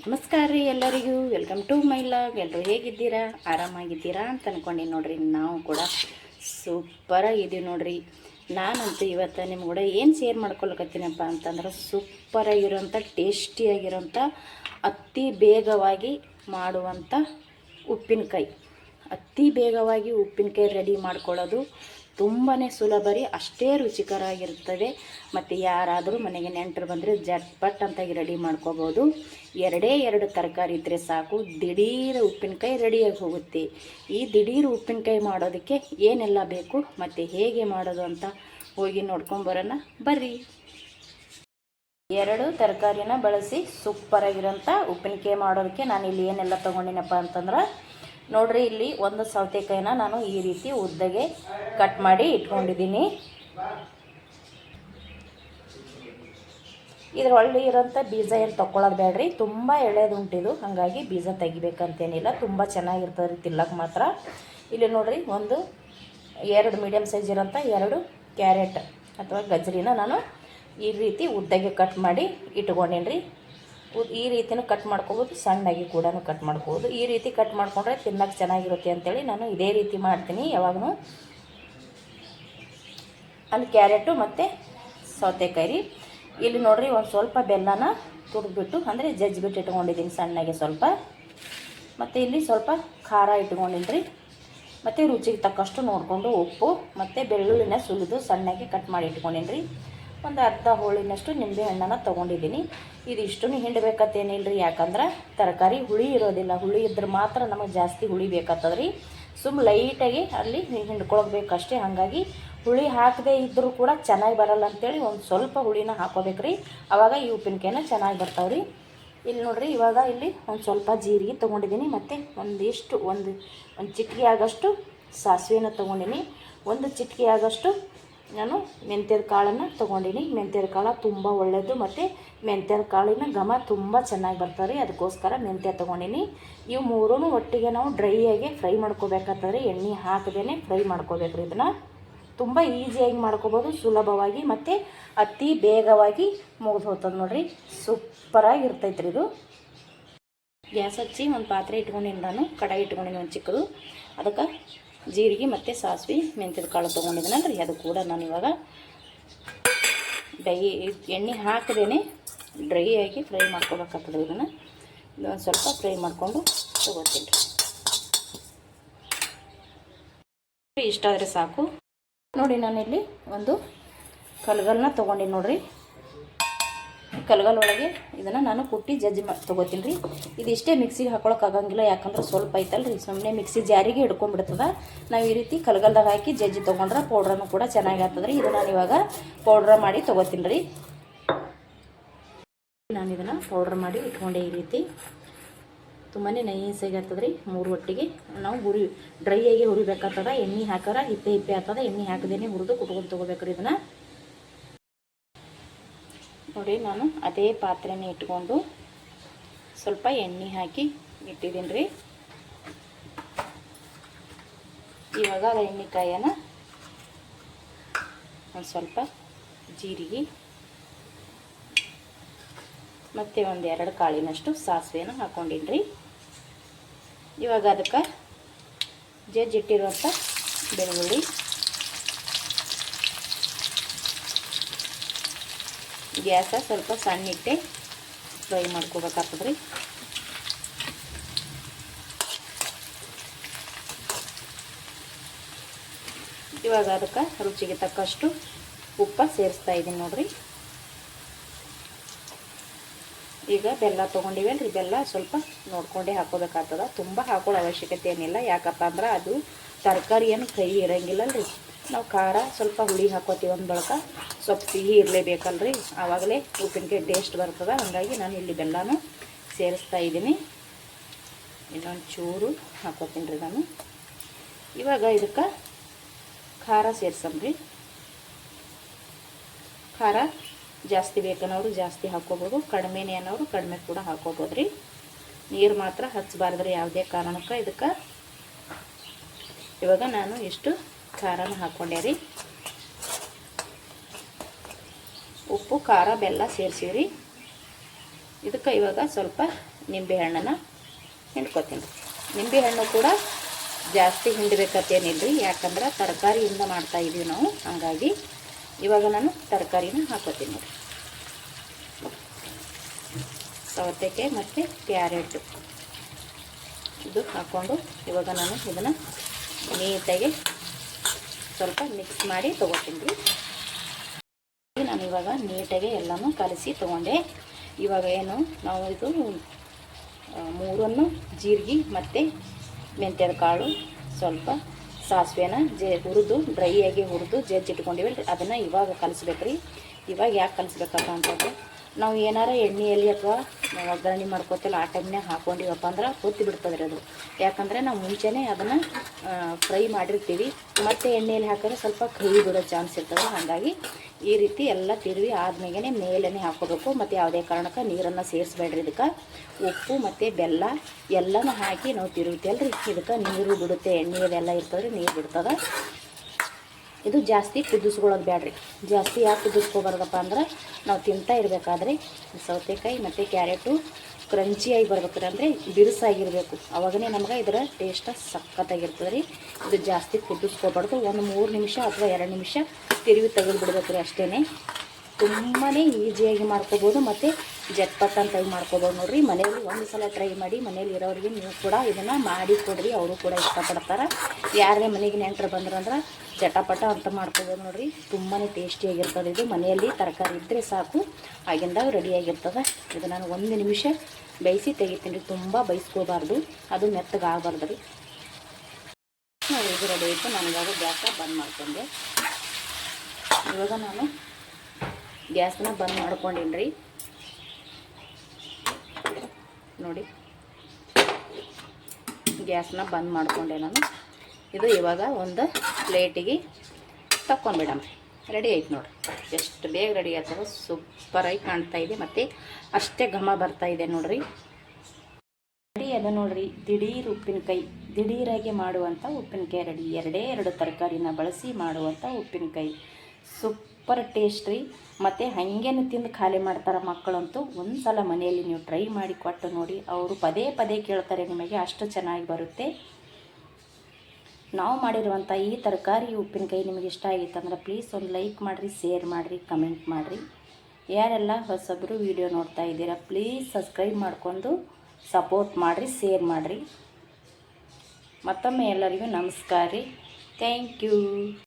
ನಮಸ್ಕಾರ ರೀ ಎಲ್ಲರಿಗೂ. ವೆಲ್ಕಮ್ ಟು ಮೈ ಲಾಗ್ ಎಲ್ಲರೂ ಹೇಗಿದ್ದೀರಾ? ಆರಾಮಾಗಿದ್ದೀರಾ ಅಂತ ಅಂದ್ಕೊಂಡು ನೋಡ್ರಿ. ನಾವು ಕೂಡ ಸೂಪರಾಗಿದ್ದೀವಿ ನೋಡ್ರಿ. ನಾನಂತೂ ಇವತ್ತು ನಿಮ್ಮ ಕೂಡ ಏನು ಶೇರ್ ಮಾಡ್ಕೊಳಕತ್ತೀನಪ್ಪ ಅಂತಂದ್ರೆ ಸೂಪರಾಗಿರೋಂಥ ಟೇಸ್ಟಿಯಾಗಿರೋಂಥ ಅತಿ ಬೇಗವಾಗಿ ಮಾಡುವಂಥ ಉಪ್ಪಿನಕಾಯಿ. ಅತಿ ಬೇಗವಾಗಿ ಉಪ್ಪಿನಕಾಯಿ ರೆಡಿ ಮಾಡ್ಕೊಳ್ಳೋದು. ತುಂಬಾ ಸುಲಭ ರೀ, ಅಷ್ಟೇ ರುಚಿಕರಾಗಿರ್ತವೆ ಮತ್ತು ಯಾರಾದರೂ ಮನೆಗೆ ನೆಂಟರು ಬಂದರೆ ಜಟ್ಪಟ್ ಅಂತಾಗಿ ರೆಡಿ ಮಾಡ್ಕೋಬೋದು. ಎರಡೇ ಎರಡು ತರಕಾರಿ ಇದ್ದರೆ ಸಾಕು, ದಿಢೀರ್ ಉಪ್ಪಿನಕಾಯಿ ರೆಡಿಯಾಗಿ ಹೋಗುತ್ತೆ. ಈ ದಿಢೀರ್ ಉಪ್ಪಿನಕಾಯಿ ಮಾಡೋದಕ್ಕೆ ಏನೆಲ್ಲ ಬೇಕು, ಮತ್ತು ಹೇಗೆ ಮಾಡೋದು ಅಂತ ಹೋಗಿ ನೋಡ್ಕೊಂಬರೋಣ ಬರ್ರಿ. ಎರಡು ತರಕಾರಿನ ಬಳಸಿ ಸೂಪರಾಗಿರೋಂಥ ಉಪ್ಪಿನಕಾಯಿ ಮಾಡೋದಕ್ಕೆ ನಾನು ಇಲ್ಲಿ ಏನೆಲ್ಲ ತೊಗೊಂಡಿನಪ್ಪ ಅಂತಂದ್ರೆ ನೋಡ್ರಿ, ಇಲ್ಲಿ ಒಂದು ಸೌತೆಕಾಯಿನ ನಾನು ಈ ರೀತಿ ಉದ್ದಗೆ ಕಟ್ ಮಾಡಿ ಇಟ್ಕೊಂಡಿದ್ದೀನಿ. ಇದ್ರೊಳ್ಳೆ ಇರೋಂಥ ಬೀಜ ಏನು ತೊಗೊಳೋದು ಬೇಡ್ರಿ. ತುಂಬ ಎಳೆದುಂಟಿದು ಹಾಗಾಗಿ ಬೀಜ ತೆಗಿಬೇಕಂತೇನಿಲ್ಲ. ತುಂಬ ಚೆನ್ನಾಗಿರ್ತದೆ ರೀ ತಿಲ್ಲಕ್ಕೆ ಮಾತ್ರ. ಇಲ್ಲಿ ನೋಡ್ರಿ, ಒಂದು ಎರಡು ಮೀಡಿಯಮ್ ಸೈಜ್ ಇರೋಂಥ ಎರಡು ಕ್ಯಾರೆಟ್ ಅಥವಾ ಗಜ್ರಿನ ನಾನು ಈ ರೀತಿ ಉದ್ದಗೆ ಕಟ್ ಮಾಡಿ ಇಟ್ಕೊಂಡೇನಿ ರೀ ಈ ರೀತಿಯೂ ಕಟ್ ಮಾಡ್ಕೋಬೋದು, ಸಣ್ಣಾಗಿ ಕೂಡ ಕಟ್ ಮಾಡ್ಕೋಬೋದು. ಈ ರೀತಿ ಕಟ್ ಮಾಡಿಕೊಂಡ್ರೆ ತಿನ್ನಕ್ಕೆ ಚೆನ್ನಾಗಿರುತ್ತೆ ಅಂತೇಳಿ ನಾನು ಇದೇ ರೀತಿ ಮಾಡ್ತೀನಿ. ಯಾವಾಗೂ ಅಲ್ಲಿ ಕ್ಯಾರೆಟು ಮತ್ತು ಸೌತೆಕಾಯಿ ಇಲ್ಲಿ ನೋಡಿರಿ ಒಂದು ಸ್ವಲ್ಪ ಬೆಲ್ಲನ ತುರಿದ್ಬಿಟ್ಟು ಅಂದರೆ ಜಜ್ಜಿಬಿಟ್ಟು ಇಟ್ಕೊಂಡಿದ್ದೀನಿ ಸಣ್ಣಗೆ ಸ್ವಲ್ಪ. ಮತ್ತು ಇಲ್ಲಿ ಸ್ವಲ್ಪ ಖಾರ ಇಟ್ಕೊಂಡಿನಿ ರೀ. ಮತ್ತು ರುಚಿಗೆ ತಕ್ಕಷ್ಟು ನೋಡಿಕೊಂಡು ಉಪ್ಪು ಮತ್ತು ಬೆಳ್ಳುಳ್ಳಿನ ಸುಲಿದು ಸಣ್ಣಗೆ ಕಟ್ ಮಾಡಿ ಇಟ್ಕೊಂಡಿನಿ ರೀ. ಒಂದು ಅರ್ಧ ಹೋಳಿನಷ್ಟು ನಿಂಬೆ ಹಣ್ಣನ್ನು ತೊಗೊಂಡಿದ್ದೀನಿ. ಇದಿಷ್ಟನ್ನು ಹಿಂಡಬೇಕತ್ತೇನಿಲ್ಲ ರೀ ಯಾಕಂದ್ರೆ ತರಕಾರಿ ಹುಳಿ ಇರೋದಿಲ್ಲ. ಹುಳಿ ಇದ್ರೆ ಮಾತ್ರ ನಮಗೆ ಜಾಸ್ತಿ ಹುಳಿ ಬೇಕಾಗ್ತದೆ ರೀ ಸುಮ್ಮ ಲೈಟಾಗಿ ಅಲ್ಲಿ ಹಿಂಡ್ಕೊಳ್ಬೇಕಷ್ಟೇ ಹಾಗಾಗಿ ಹುಳಿ ಹಾಕದೇ ಇದ್ದರೂ ಕೂಡ ಚೆನ್ನಾಗಿ ಬರಲ್ಲ ಅಂತೇಳಿ ಒಂದು ಸ್ವಲ್ಪ ಹುಳಿನ ಹಾಕೋಬೇಕು ರೀ ಆವಾಗ ಈ ಉಪ್ಪಿನಕಾಯಿನ ಚೆನ್ನಾಗಿ ಬರ್ತಾವೆ ರೀ ಇಲ್ಲಿ ನೋಡ್ರಿ, ಇವಾಗ ಇಲ್ಲಿ ಒಂದು ಸ್ವಲ್ಪ ಜೀರಿಗೆ ತೊಗೊಂಡಿದ್ದೀನಿ. ಮತ್ತು ಒಂದಿಷ್ಟು, ಒಂದು ಒಂದು ಚಿಟಿಕೆ ಆಗೋಷ್ಟು ಸಾಸಿವೆನ ತೊಗೊಂಡಿನಿ. ಒಂದು ಚಿಟಿಕೆ ಆಗಷ್ಟು ನಾನು ಮೆಂತ್ಯದ ಕಾಳನ್ನು ತೊಗೊಂಡಿನಿ. ಮೆಂತ್ಯದ ಕಾಳು ತುಂಬ ಒಳ್ಳೆಯದು ಮತ್ತು ಮೆಂತ್ಯದ ಕಾಳಿನ ಘಮ ತುಂಬ ಚೆನ್ನಾಗಿ ಬರ್ತಾರೆ ಅದಕ್ಕೋಸ್ಕರ ಮೆಂತ್ಯ ತೊಗೊಂಡಿನಿ. ಇವು ಮೂರೂ ಒಟ್ಟಿಗೆ ನಾವು ಡ್ರೈಯಾಗಿ ಫ್ರೈ ಮಾಡ್ಕೋಬೇಕಾಗ್ತದೆ ಎಣ್ಣೆ ಹಾಕದೇ ಫ್ರೈ ಮಾಡ್ಕೋಬೇಕ್ರಿ ಇದನ್ನು. ತುಂಬ ಈಸಿಯಾಗಿ ಮಾಡ್ಕೋಬೋದು, ಸುಲಭವಾಗಿ ಮತ್ತು ಅತಿ ಬೇಗವಾಗಿ ಮುಗಿದು ಹೋಗ್ತದೆ ನೋಡಿರಿ. ಸೂಪರಾಗಿ ಇರ್ತೈತ್ರಿ ಇದು. ಗ್ಯಾಸ್ ಹಚ್ಚಿ ಒಂದು ಪಾತ್ರೆ ಇಟ್ಕೊಂಡಿನಿ ನಾನು. ಕಡಾಯಿ ಇಟ್ಕೊಂಡಿನಿ ಒಂದು ಚಿಕ್ಕದು. ಅದಕ್ಕೆ ಜೀರಿಗೆ ಮತ್ತು ಸಾಸಿವೆ ಮೆಂತ್ಯದ ಕಾಳು ತೊಗೊಂಡಿದ್ದೀನಲ್ಲ ರೀ ಅದು ಕೂಡ ನಾನು ಇವಾಗ ಡೈ ಎಣ್ಣೆ ಹಾಕದೇನೆ ಡ್ರೈ ಆಗಿ ಫ್ರೈ ಮಾಡ್ಕೋಬೇಕಾಗ್ತದೆ ಇದನ್ನು. ಇದೊಂದು ಸ್ವಲ್ಪ ಫ್ರೈ ಮಾಡಿಕೊಂಡು ತೊಗೋತೀನಿ. ರೀ ಇಷ್ಟ ಆದರೆ ಸಾಕು. ನೋಡಿ ನಾನಿಲ್ಲಿ ಒಂದು ಕಲ್ಗಲ್ನ ತೊಗೊಂಡಿನಿ ನೋಡ್ರಿ. ಕಲ್ಗಲ್ ಒಳಗೆ ಇದನ್ನು ನಾನು ಕುಟ್ಟಿ ಜಜ್ಜಿ ಮಾಡಿ ತೊಗೋತೀನಿ ರೀ. ಇದಿಷ್ಟೇ ಮಿಕ್ಸಿಗೆ ಹಾಕೊಳಕ್ಕೆ ಆಗಂಗಿಲ್ಲ, ಯಾಕಂದ್ರೆ ಸ್ವಲ್ಪ ಐತಲ್ಲ ರೀ ಸುಮ್ಮನೆ ಮಿಕ್ಸಿ ಜಾರಿಗೆ ಹಿಡ್ಕೊಂಡ್ಬಿಡ್ತದ. ನಾವು ಈ ರೀತಿ ಕಲ್ಗಲ್ದಾಗ ಹಾಕಿ ಜಜ್ಜಿ ತೊಗೊಂಡ್ರೆ ಪೌಡ್ರನ್ನು ಕೂಡ ಚೆನ್ನಾಗಿ ಆಗ್ತದೆ ರೀ ಇದು ನಾನು ಇವಾಗ ಪೌಡ್ರ ಮಾಡಿ ತೊಗೋತೀನಿ ರೀ. ನಾನು ಇದನ್ನು ಪೌಡ್ರ್ ಮಾಡಿ ಇಟ್ಕೊಂಡೆ ಈ ರೀತಿ. ತುಂಬಾ ನೈಸಾಗಿ ಆಗ್ತದೆ ರೀ ಮೂರು ಒಟ್ಟಿಗೆ. ನಾವು ಹುರಿ ಡ್ರೈ ಆಗಿ ಹುರಿಬೇಕಾಗ್ತದ. ಎಣ್ಣೆ ಹಾಕಾರ, ಹಿಪ್ಪೆ ಹಿಪ್ಪೆ ಆಗ್ತದೆ. ಎಣ್ಣೆ ಹಾಕದೇನೆ ಹುರಿದು ಕುಟ್ಕೊಂಡು ತೊಗೋಬೇಕು ರೀ ಇದನ್ನು. ನೋಡಿ, ನಾನು ಅದೇ ಪಾತ್ರೆನ ಇಟ್ಕೊಂಡು ಸ್ವಲ್ಪ ಎಣ್ಣೆ ಹಾಕಿ ಇಟ್ಟಿದ್ದೀನಿ ರೀ. ಇವಾಗ ಅದು ಎಣ್ಣೆಕಾಯನ್ನು ಒಂದು ಸ್ವಲ್ಪ ಜೀರಿಗೆ ಮತ್ತು ಒಂದು ಎರಡು ಕಾಳಿನಷ್ಟು ಸಾಸಿವೆನ ರೀ. ಇವಾಗ ಅದಕ್ಕೆ ಜಜ್ಜಿಟ್ಟಿರುವಂಥ ಬೆಳ್ಳುಳ್ಳಿ. ಗ್ಯಾಸ ಸ್ವಲ್ಪ ಸಣ್ಣ ಇಟ್ಟೆ ಫ್ರೈ ಮಾಡ್ಕೋಬೇಕಾಗ್ತದ್ರಿ. ಇವಾಗ ಅದಕ್ಕೆ ರುಚಿಗೆ ತಕ್ಕಷ್ಟು ಉಪ್ಪ ಸೇರಿಸ್ತಾ ಇದ್ದೀನಿ ನೋಡ್ರಿ. ಈಗ ಬೆಲ್ಲ ತೊಗೊಂಡಿವಲ್ರಿ ಬೆಲ್ಲ ಸ್ವಲ್ಪ ನೋಡ್ಕೊಂಡೇ ಹಾಕೋಬೇಕಾಗ್ತದ. ತುಂಬ ಹಾಕೊಳ್ಳೋ ಅವಶ್ಯಕತೆ ಏನಿಲ್ಲ, ಯಾಕಪ್ಪ ಅಂದ್ರೆ ಅದು ತರಕಾರಿ ಏನು ಕೈ ಇರಂಗಿಲ್ಲಲ್ರಿ ನಾವು ಖಾರ ಸ್ವಲ್ಪ ಹುಳಿ ಹಾಕೋತೀವಿ ಒಂದು ಬಳಕ. ಸ್ವಲ್ಪ ಸಿಹಿ ಇರಲೇಬೇಕಲ್ರಿ. ಆವಾಗಲೇ ಉಪ್ಪಿನಕಾಯಿ ಟೇಸ್ಟ್ ಬರ್ತದೆ. ಹಾಗಾಗಿ ನಾನು ಇಲ್ಲಿ ಬೆಲ್ಲನೂ ಸೇರಿಸ್ತಾ ಇದ್ದೀನಿ. ಇನ್ನೊಂದು ಚೂರು ಹಾಕೋತೀನಿ ರೀ ನಾನು. ಇವಾಗ ಇದಕ್ಕೆ ಖಾರ ಸೇರ್ಸಮ್ರಿ. ಖಾರ ಜಾಸ್ತಿ ಬೇಕನ್ನೋರು ಜಾಸ್ತಿ ಹಾಕೋಬೋದು. ಕಡಿಮೆನೇ ಅನ್ನೋರು ಕಡಿಮೆ ಕೂಡ ಹಾಕೋಬೋದು ರೀ ನೀರು ಮಾತ್ರ ಹಚ್ಚಬಾರ್ದ್ರಿ ಯಾವುದೇ ಕಾರಣಕ್ಕೆ ಇದಕ್ಕೆ. ಇವಾಗ ನಾನು ಇಷ್ಟು ಖಾರನ ಹಾಕ್ಕೊಂಡೆ ರೀ. ಉಪ್ಪು, ಖಾರ, ಬೆಲ್ಲ ಸೇರಿಸಿವ್ರಿ ಇದಕ್ಕೆ ಇವಾಗ ಸ್ವಲ್ಪ ನಿಂಬೆ ಹಣ್ಣನ್ನು ಹಿಂಡ್ಕೊತೀನಿ ನಿಂಬೆಹಣ್ಣು ಕೂಡ ಜಾಸ್ತಿ ಹಿಂಡಬೇಕತ್ತೇನಿಲ್ಲ ರೀ ಯಾಕಂದ್ರೆ ತರಕಾರಿಯಿಂದ ಮಾಡ್ತಾ ಇದೀವಿ ನಾವು, ಹಾಗಾಗಿ ಇವಾಗ ನಾನು ತರಕಾರಿನ ಹಾಕೋತೀನಿ ನೋಡಿ ಸೌತೆಕಾಯಿ ಮತ್ತು ಕ್ಯಾರೆಟು ಇದು ಹಾಕ್ಕೊಂಡು ಇವಾಗ ನಾನು ಇದನ್ನು ನೀಟಾಗಿ ಸ್ವಲ್ಪ ಮಿಕ್ಸ್ ಮಾಡಿ ತೊಗೋತೀನಿ. ರೀ ನಾನು ಇವಾಗ ನೀಟಾಗಿ ಎಲ್ಲನೂ ಕಲಸಿ ತೊಗೊಂಡೆ. ಇವಾಗ ಏನು, ನಾವು ಇದು ಮೂರನ್ನು ಜೀರಿಗೆ ಮತ್ತು ಮೆಂತ್ಯದ ಕಾಳು, ಸ್ವಲ್ಪ ಸಾಸಿವೆನ ಜೆ, ಹುರಿದು ಡ್ರೈಯಾಗಿ ಹುರಿದು ಜಜ್ಜಿಟ್ಕೊಂಡಿವಿ ಅದನ್ನು ಇವಾಗ ಕಲಿಸ್ಬೇಕು ರೀ ಇವಾಗ ಯಾಕೆ ಕಲಿಸ್ಬೇಕಪ್ಪ ಅಂತಂದ್ರೆ ನಾವು ಏನಾರ ಎಣ್ಣೆಯಲ್ಲಿ ಅಥವಾ ಒಗ್ಗರಣೆ ಮಾಡ್ಕೋತಿಲ್ಲ ಆ ಟೈಮ್ನಾಗ ಹಾಕ್ಕೊಂಡಿವಪ್ಪ ಅಂದ್ರೆ ಹೊತ್ತಿ ರೀ ಅದು. ಯಾಕಂದರೆ ನಾವು ಮುಂಚೆನೇ ಅದನ್ನು ಫ್ರೈ ಮಾಡಿರ್ತೀವಿ. ಮತ್ತು ಎಣ್ಣೆಯಲ್ಲಿ ಹಾಕಿದ್ರೆ ಸ್ವಲ್ಪ ಕಹಿ ಬಿಡೋ ಚಾನ್ಸ್ ಇರ್ತದೆ. ಹಾಗಾಗಿ ಈ ರೀತಿ ಎಲ್ಲ ತಿರುವಿ ಆದ್ಮೇಲೆ ಮೇಲೇ ಹಾಕೋಬೇಕು. ಮತ್ತು ಯಾವುದೇ ಕಾರಣಕ್ಕೆ ನೀರನ್ನು ಸೇರಿಸ್ಬೇಡ್ರಿ ಇದಕ್ಕೆ. ಉಪ್ಪು ಮತ್ತು ಬೆಲ್ಲ ಎಲ್ಲನೂ ಹಾಕಿ ನಾವು ತಿರುಗ್ತೀವಲ್ರಿ ಇದಕ್ಕೆ ನೀರು ಬಿಡುತ್ತೆ. ಎಣ್ಣೆ ಅದೆಲ್ಲ ಇರ್ತದೆ ನೀರು ಬಿಡ್ತದೆ. ಇದು ಜಾಸ್ತಿ ಕುದಿಸ್ಕೊಳ್ಳೋದು ಬೇಡ್ರಿ ಜಾಸ್ತಿ ಯಾಕೆ ಕುದಿಸ್ಕೊಬಾರ್ದಪ್ಪ ಅಂದ್ರೆ ನಾವು ತಿಂತಾ ಇರಬೇಕಾದ್ರೆ ಸೌತೆಕಾಯಿ ಮತ್ತು ಕ್ಯಾರೆಟು ಕ್ರಂಚಿಯಾಗಿ ಬರ್ಬೇಕ್ರಿ ಅಂದರೆ ಬಿರುಸಾಗಿರಬೇಕು. ಅವಾಗನೇ ನಮ್ಗೆ ಇದರ ಟೇಸ್ಟ ಸಖತ್ತಾಗಿರ್ತದೆ ರೀ ಇದು ಜಾಸ್ತಿ ಕುದಿಸ್ಕೊಬಾರ್ದು. ಒಂದು ಮೂರು ನಿಮಿಷ ಅಥವಾ ಎರಡು ನಿಮಿಷ ತಿರುವಿ ತೆಗೆದು ಬಿಡ್ಬೇಕು ರೀ ಅಷ್ಟೇ ತುಂಬಾ ಈಸಿಯಾಗಿ ಮಾಡ್ಕೋಬೋದು. ಮತ್ತು ಜಟ್ಪಟ್ ಅಂತ ಮಾಡ್ಕೋಬೋದು ನೋಡ್ರಿ. ಮನೆಯಲ್ಲಿ ಒಂದು ಸಲ ಟ್ರೈ ಮಾಡಿ ಮನೇಲಿ ಇರೋರಿಗೆ ನೀವು ಕೂಡ ಇದನ್ನು ಮಾಡಿ ಕೊಡ್ರಿ. ಅವರು ಕೂಡ ಇಷ್ಟಪಡ್ತಾರೆ. ಯಾರೇ ಮನೆಗೆ ನೆಂಟರು ಬಂದ್ರಂದ್ರೆ ಚಟಪಟ ಅಂತ ಮಾಡ್ಕೋಬೋದು ನೋಡ್ರಿ. ತುಂಬಾ ಟೇಸ್ಟಿಯಾಗಿರ್ತದೆ ಇದು. ಮನೆಯಲ್ಲಿ ತರಕಾರಿ ಇದ್ದರೆ ಸಾಕು. ಆಗಿಂದಾಗ ರೆಡಿಯಾಗಿರ್ತದೆ ಇದು ನಾನು ಒಂದು ನಿಮಿಷ ಬೇಯಿಸಿ ತೆಗಿತೀನಿ ರೀ. ತುಂಬ ಬೇಯಿಸ್ಕೋಬಾರ್ದು. ಅದು ಮೆತ್ತಗೆ ಆಗಬಾರ್ದು ರೀ ನೋಡಿ ಇದು ರೆಡಿ ಆಯಿತು. ನನಗಾಗ ಗ್ಯಾಸ ಬಂದ್ ಮಾಡ್ಕೊಂಡೆ. ಇವಾಗ ನಾನು ಗ್ಯಾಸ್ನ ಬಂದ್ ಮಾಡ್ಕೊಂಡೀನಿ ರೀ ನೋಡಿ. ಗ್ಯಾಸ್ನ ಬಂದ್ ಮಾಡಿಕೊಂಡೆ ನಾನು. ಇದು ಇವಾಗ ಒಂದು ಪ್ಲೇಟಿಗೆ ತಕ್ಕೊಂಡ್ಬಿಡಣ ರೆಡಿ ಆಯ್ತು ನೋಡಿರಿ ಎಷ್ಟು ಬೇಗ ರೆಡಿ ಆಗ್ತದೆ ಸೂಪರಾಗಿ ಕಾಣ್ತಾ ಇದೆ. ಮತ್ತು ಅಷ್ಟೇ ಘಮ ಬರ್ತಾ ಇದೆ ನೋಡ್ರಿ. ರೆಡಿ ಅದ ನೋಡ್ರಿ. ದಿಢೀರ್ ಉಪ್ಪಿನಕಾಯಿ. ದಿಢೀರಾಗಿ ಮಾಡುವಂಥ ಉಪ್ಪಿನಕಾಯಿ ರೆಡಿ. ಎರಡೇ ಎರಡು ತರಕಾರಿನ ಬಳಸಿ ಮಾಡುವಂಥ ಉಪ್ಪಿನಕಾಯಿ. ಸೂಪರ್ ಟೇಸ್ಟ್ ರೀ. ಮತ್ತು ಹಾಗೇನು ತಿಂದು ಖಾಲಿ ಮಾಡ್ತಾರೆ ಮಕ್ಕಳಂತೂ ಒಂದು ಸಲ ಮನೆಯಲ್ಲಿ ನೀವು ಟ್ರೈ ಮಾಡಿ ಕೊಟ್ಟು ನೋಡಿ. ಅವರು ಪದೇ ಪದೇ ಕೇಳ್ತಾರೆ ನಿಮಗೆ ಅಷ್ಟು ಚೆನ್ನಾಗಿ ಬರುತ್ತೆ. ನಾವು ಮಾಡಿರುವಂಥ ಈ ತರಕಾರಿ ಉಪ್ಪಿನಕಾಯಿ ನಿಮಗೆ ಇಷ್ಟ ಆಗಿತ್ತು ಅಂದ್ರೆ ಪ್ಲೀಸ್ ಒಂದು ಲೈಕ್ ಮಾಡಿರಿ ಶೇರ್ ಮಾಡಿರಿ ಕಮೆಂಟ್ ಮಾಡಿರಿ. ಯಾರೆಲ್ಲ ಹೊಸಬ್ರು ವಿಡಿಯೋ ನೋಡ್ತಾ ಇದ್ದೀರಾ ಪ್ಲೀಸ್ ಸಬ್ಸ್ಕ್ರೈಬ್ ಮಾಡ್ಕೊಂಡು ಸಪೋರ್ಟ್ ಮಾಡಿರಿ ಶೇರ್ ಮಾಡಿರಿ. ಮತ್ತೊಮ್ಮೆ ಎಲ್ಲರಿಗೂ ನಮಸ್ಕಾರ ರೀ. Thank you